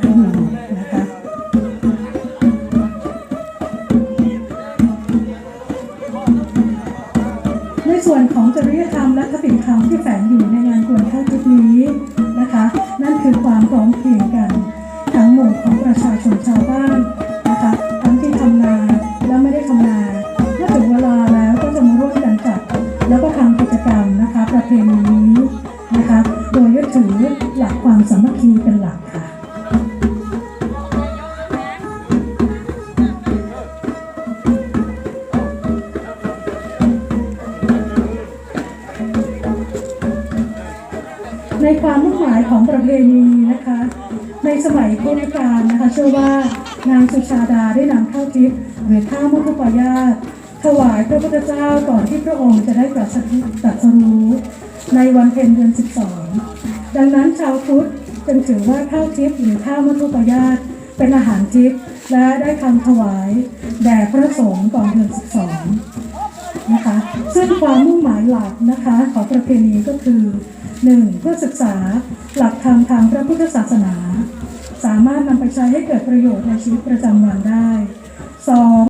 อยู่นะคะในส่วนของจริยธรรมและคติธรรมที่แฝงอยู่ในงานกวนข้าวชุดนี้นะคะ นั่นคือความพร้อมเพรียงกัน ทั้งหมู่ของประชาชนชาวบ้านนะคะทั้งที่ทำนาและไม่ได้ทำนาเมื่อถึงเวลาแล้วก็จะมาร่วมกันจัดแล้วก็ทำกิจกรรมนะคะ ประเพณีนี้นะคะ โดยยึดถือหลักความสามัคคีเป็นหลักค่ะ ในความมุ่งหมายของประเพณีนะคะ ในสมัยพุทธกาลนะคะ เชื่อว่านางสุชาดาได้นำข้าวทิพย์หรือข้าวมุขปายาตถวายพระพุทธเจ้าก่อนที่พระองค์จะได้ตรัสตรัสรู้ในวันเพ็ญเดือน 12 ดังนั้นชาวพุทธจึงถือว่าข้าวทิพย์หรือข้าวมุขปายาตเป็นอาหารทิพย์และได้คำถวายแด่พระสงฆ์ก่อนเดือน 12 นะคะซึ่งความมุ่งหมายหลักนะคะของประเพณีก็คือ 1. เพื่อศึกษาหลักธรรมทางพระพุทธศาสนา สามารถนำไปใช้ให้เกิดประโยชน์ในชีวิตประจำวันได้ 2.